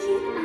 Thank you.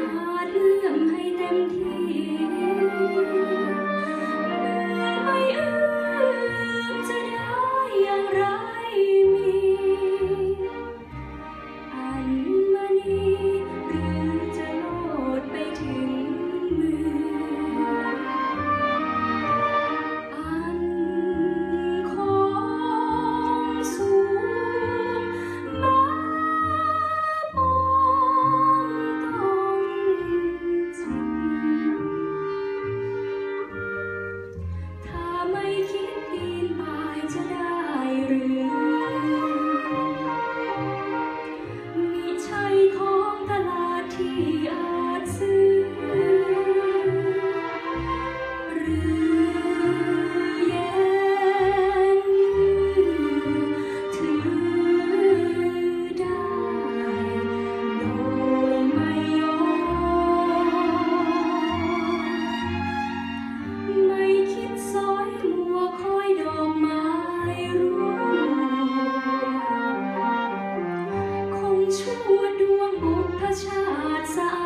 ชั่วดวงบุพชาติสา